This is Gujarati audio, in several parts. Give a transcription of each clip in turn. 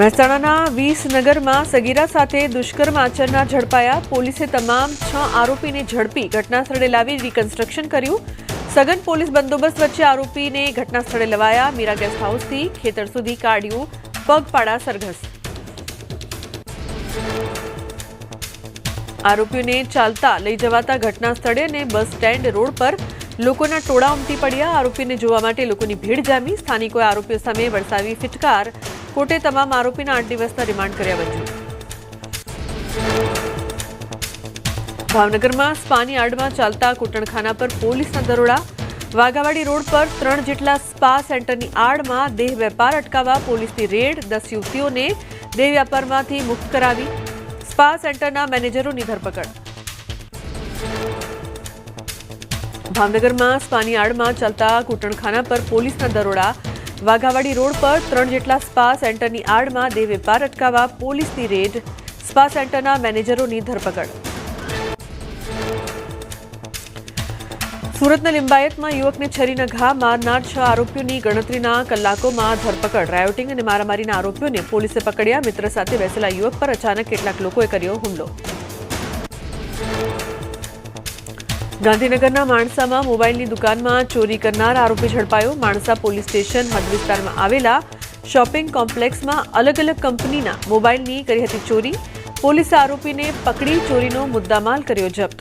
મહેસાણાના વીસનગરમાં સગીરા સાથે દુષ્કર્મ આચરનાર ઝડપાયા. પોલીસે તમામ છ આરોપીને ઝડપી ઘટનાસ્થળે લાવી રિકન્સ્ટ્રક્શન કર્યું. સઘન પોલીસ બંદોબસ્ત વચ્ચે આરોપીને ઘટનાસ્થળે લવાયા. મીરા ગેસ્ટ હાઉસથી ખેતર સુધી કાઢ્યું પગપાળા સરઘસ. આરોપીઓને ચાલતા લઈ જવાતા ઘટના સ્થળે અને બસ સ્ટેન્ડ રોડ પર લોકોના ટોળા ઉમટી પડ્યા. આરોપીને જોવા માટે લોકોની ભીડ જામી. સ્થાનિકોએ આરોપીઓ સામે વરસાવી ફિટકાર કોર્ટે તમામ આરોપીના આઠ દિવસના રિમાન્ડ કર્યા મંજૂર ભાવનગરમાં સ્પાની આડમાં ચાલતા કૂટણખાના પર પોલીસના દરોડા. વાઘાવાડી રોડ પર ત્રણ જેટલા સ્પા સેન્ટરની આડમાં દેહ વેપાર અટકાવવા પોલીસની રેડ દસ યુવતીઓને દેહ વેપારમાંથી મુક્ત કરાવી. સ્પા સેન્ટરના મેનેજરોની ધરપકડ. ભાવનગરમાં સ્પાની આડમાં ચાલતા કૂટણખાના પર પોલીસના દરોડા. વાઘાવાડી રોડ પર ત્રણ જેટલા સ્પા સેન્ટરની આડમાં દેહ વેપાર અટકાવવા પોલીસની રેડ. સ્પા સેન્ટરના મેનેજરોની ધરપકડ. સુરતના લિંબાયતમાં યુવકને છરીના ઘા મારનાર છ આરોપીઓની ગણતરીના કલાકોમાં ધરપકડ. રાયોટિંગ અને મારામારીના આરોપીઓને પોલીસે પકડ્યા. મિત્ર સાથે બેસેલા યુવક પર અચાનક કેટલાક લોકોએ કર્યો હુમલો. ગાંધીનગરના માણસામાં મોબાઈલની દુકાનમાં ચોરી કરનાર આરોપી ઝડપાયો. માણસા પોલીસ સ્ટેશન હદ વિસ્તારમાં આવેલા શોપિંગ કોમ્પ્લેક્સમાં અલગ અલગ કંપનીના મોબાઈલની કરી હતી ચોરી. પોલીસે આરોપીને પકડી ચોરીનો મુદ્દામાલ કર્યો જપ્ત.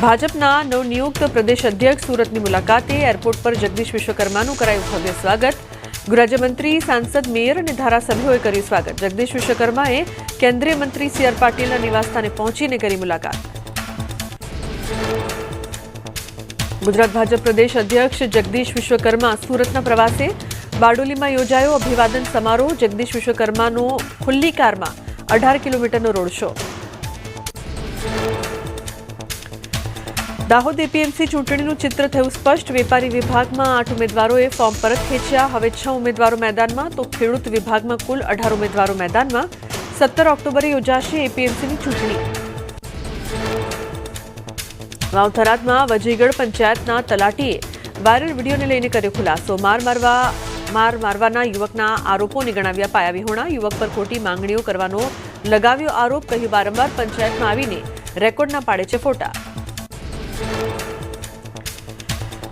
ભાજપના નવનિયુક્ત પ્રદેશ અધ્યક્ષ સુરતની મુલાકાતે એરપોર્ટ પર જગદીશ વિશ્વકર્માનું કરાયું ભવ્ય સ્વાગત. ગૃહરાજ્યમંત્રી, સાંસદ, મેયર અને ધારાસભ્યોએ કર્યું સ્વાગત. જગદીશ વિશ્વકર્માએ કેન્દ્રીય મંત્રી સી આર પાટીલના નિવાસસ્થાને પહોંચીને કરી મુલાકાત. ગુજરાત ભાજપ પ્રદેશ અધ્યક્ષ જગદીશ વિશ્વકર્મા સુરતના પ્રવાસે બારડોલીમાં યોજાયો અભિવાદન સમારોહ. જગદીશ વિશ્વકર્માનો ખુલ્લી કારમાં અઢાર કિલોમીટરનો રોડ શો. દાહોદ એપીએમસી ચૂંટણીનું ચિત્ર થયું સ્પષ્ટ. વેપારી વિભાગમાં આઠ ઉમેદવારોએ ફોર્મ પરત ખેંચ્યા. હવે છ ઉમેદવારો મેદાનમાં, તો ખેડૂત વિભાગમાં કુલ અઢાર ઉમેદવારો મેદાનમાં. સત્તર ઓક્ટોબરે યોજાશે એપીએમસીની ચૂંટણી. વાવથરાદમાં વજીગઢ પંચાયતના તલાટીએ વાયરલ વિડીયોને લઈને કર્યો ખુલાસો. માર મારવા, માર મારવાના યુવકના આરોપોને ગણાવ્યા પાયા વિહોણા. યુવક પર ખોટી માંગણીઓ કરવાનો લગાવ્યો આરોપ. કહ્યું વારંવાર પંચાયતમાં આવીને રેકોર્ડના પાડે છે ફોટા.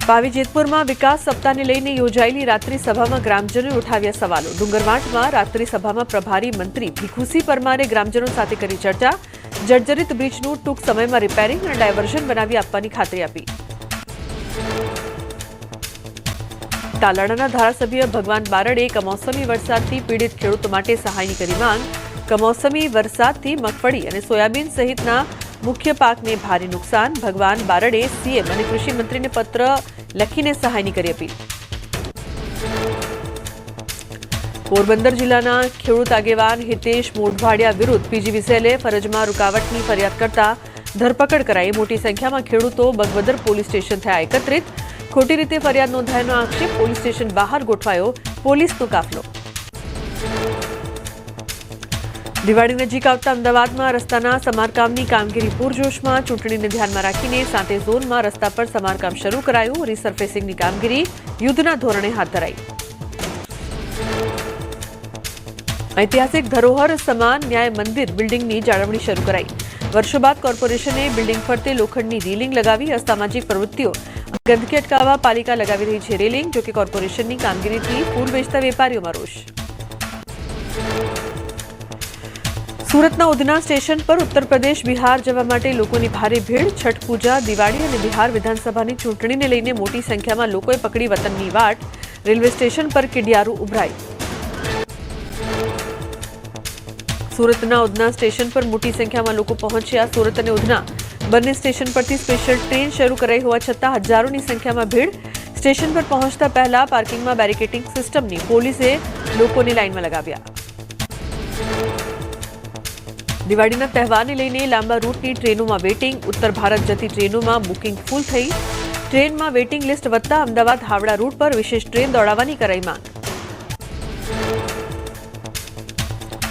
ભાવિ જેતપુરમાં વિકાસ સપ્તાહને લઈને યોજાયેલી રાત્રિ ગ્રામજનોએ ઉઠાવ્યા સવાલો. ડુંગરવાંટમાં રાત્રિ પ્રભારી મંત્રી ભીખુસી પરમારે ગ્રામજનો સાથે કરી ચર્ચા. જર્જરિત બ્રિજનું ટૂંક સમયમાં રિપેરિંગ અને ડાયવર્ઝન બનાવી આપવાની ખાતરી આપી. તાલાડાના ધારાસભ્ય ભગવાન બારડે કમોસમી વરસાદથી પીડિત ખેડૂતો માટે સહાયની કરી માંગ. કમોસમી વરસાદથી મગફળી અને સોયાબીન સહિતના મુખ્ય પાકને ભારે નુકસાન. ભગવાન બારડે સીએમ અને કૃષિ મંત્રીને પત્ર લખીને સહાયની કરી અપીલ. પોરબંદર જિલ્લાના ખેડૂત આગેવાન હિતેશ મોઢવાડિયા વિરુદ્ધ પીજીવીસીએલે ફરજમાં રૂકાવટની ફરિયાદ કરતા ધરપકડ કરાઈ. મોટી સંખ્યામાં ખેડૂતો બગવદર પોલીસ સ્ટેશન થયા એકત્રિત. ખોટી રીતે ફરિયાદ નોંધાયાનો આક્ષેપ પોલીસ સ્ટેશન બહાર ગોઠવાયો. પોલીસનો કાફલો. દિવાળી નજીક આવતા અમદાવાદમાં રસ્તાના સમારકામની કામગીરી પૂરજોશમાં ચૂંટણીને ધ્યાનમાં રાખીને સાતે ઝોનમાં રસ્તા પર સમારકામ શરૂ કરાયું. રીસર્ફેસિંગની કામગીરી યુદ્ધના ધોરણે હાથ ધરાઈ. ઐતિહાસિક ધરોહર સમાન ન્યાય મંદિર બિલ્ડિંગની જાળવણી શરૂ કરાઈ. વર્ષો બાદ કોર્પોરેશને બિલ્ડિંગ ફરતે લોખંડની રીલિંગ લગાવી અસામાજિક પ્રવૃત્તિઓ. ગંદકી અટકાવવા પાલિકા લગાવી રહી છે રેલિંગ, જોકે કોર્પોરેશનની કામગીરીથી ફૂલ વેચતા વેપારીઓમાં રોષ. સુરતના ઉધના સ્ટેશન પર ઉત્તર પ્રદેશ, બિહાર જવા માટે લોકોની ભારે ભીડ, છઠ પૂજા, દિવાળી અને બિહાર વિધાનસભાની ચૂંટણીને લઈને મોટી સંખ્યામાં લોકોએ પકડી વતનની વાટ. રેલવે સ્ટેશન પર કિડિયારું ઉભરાઈ સુરતના ઉધના સ્ટેશન પર મોટી સંખ્યામાં લોકો પહોંચ્યા. સુરત અને ઉધના બંને સ્ટેશન પરથી સ્પેશિયલ ટ્રેન શરૂ કરાઈ હોવા છતાં હજારોની સંખ્યામાં ભીડ. સ્ટેશન પર પહોંચતા પહેલા પાર્કિંગમાં બેરિકેટિંગ સિસ્ટમની પોલીસે લોકોને લાઇનમાં લગાવ્યા. દિવાળીના તહેવારને લઈને લાંબા રૂટની ટ્રેનોમાં વેટિંગ, ઉત્તર ભારત જતી ટ્રેનોમાં બુકિંગ ફૂલ થઈ. ટ્રેનમાં વેટિંગ લિસ્ટ વધતા અમદાવાદ હાવડા રૂટ પર વિશેષ ટ્રેન દોડાવવાની કરાઈ માંગ.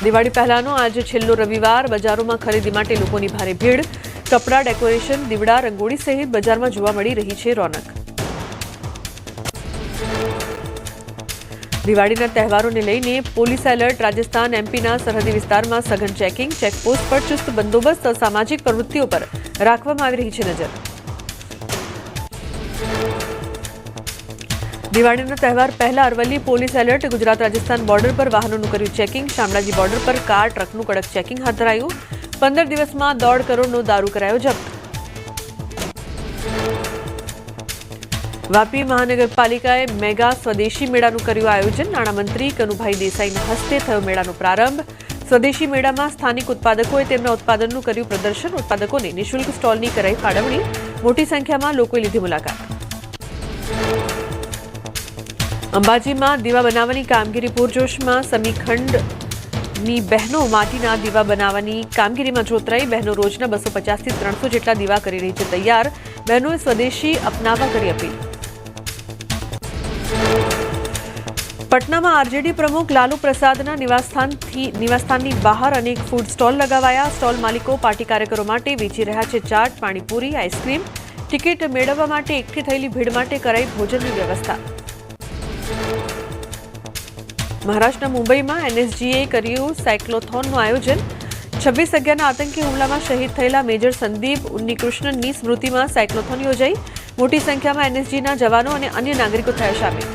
દિવાળી પહેલાનો આજે છેલ્લો રવિવાર. બજારોમાં ખરીદી માટે લોકોની ભારે ભીડ. કપડાં, ડેકોરેશન, દીવડા, રંગોળી સહિત બજારમાં જોવા મળી રહી છે રોનક. દિવાળીના તહેવારોને લઈને પોલીસ એલર્ટ, રાજસ્થાન એમપીના સરહદી વિસ્તારમાં સઘન ચેકિંગ, ચેકપોસ્ટ પર ચુસ્ત બંદોબસ્ત, સામાજિક પ્રવૃત્તિઓ પર રાખવામાં આવી રહી છે નજર. દિવાળીનો તહેવાર પહેલા Aravalli police alert, Gujarat Rajasthan border પર વાહનોનું કર્યું ચેકિંગ, શામળાજી બોર્ડર પર કાર, ટ્રકનું કડક ચેકિંગ હાથ ધરાયું. પંદર દિવસમાં દોઢ કરોડનો દારૂ કરાયો જપ્ત. વાપી મહાનગરપાલિકાએ મેગા સ્વદેશી મેળાનું કર્યું આયોજન. નાણામંત્રી કનુભાઈ દેસાઈના હસ્તે થયો મેળાનો પ્રારંભ. સ્વદેશી મેળામાં સ્થાનિક ઉત્પાદકોએ તેમના ઉત્પાદનનું કર્યું પ્રદર્શન. ઉત્પાદકોને નિઃશુલ્ક સ્ટોલની કરાઈ ફાળવણી. મોટી સંખ્યામાં લોકોએ લીધી મુલાકાત. અંબાજીમાં દીવા બનાવવાની કામગીરી પૂરજોશમાં સમીખંડની બહેનો માટીના દીવા બનાવવાની કામગીરીમાં જોતરાઈ. બહેનો રોજના બસો પચાસથી ત્રણસો જેટલા દીવા કરી રહી છે તૈયાર. બહેનોએ સ્વદેશી અપનાવવા કરી અપીલ. પટનામાં આરજેડી પ્રમુખ લાલુ પ્રસાદના નિવાસસ્થાનથી નિવાસસ્થાનની બહાર અનેક ફૂડ સ્ટોલ લગાવાયા. સ્ટોલ માલિકો પાર્ટી કાર્યકરો માટે વેચી રહ્યા છે ચાટ, પાણીપુરી, આઈસ્ક્રીમ. ટિકિટ મેળવવા માટે એકઠી થયેલી ભીડ માટે કરાઈ ભોજનની વ્યવસ્થા. મહારાષ્ટ્રના મુંબઈમાં એનએસજીએ કર્યું સાયક્લોથોનનું આયોજન. છવ્વીસ અગિયારના આતંકી હુમલામાં શહીદ થયેલા મેજર સંદીપ ઉન્નીકૃષ્ણનની સ્મૃતિમાં સાયક્લોથોન યોજાઈ. મોટી સંખ્યામાં એનએસજીના જવાનો અને અન્ય નાગરિકો થયા સામેલ.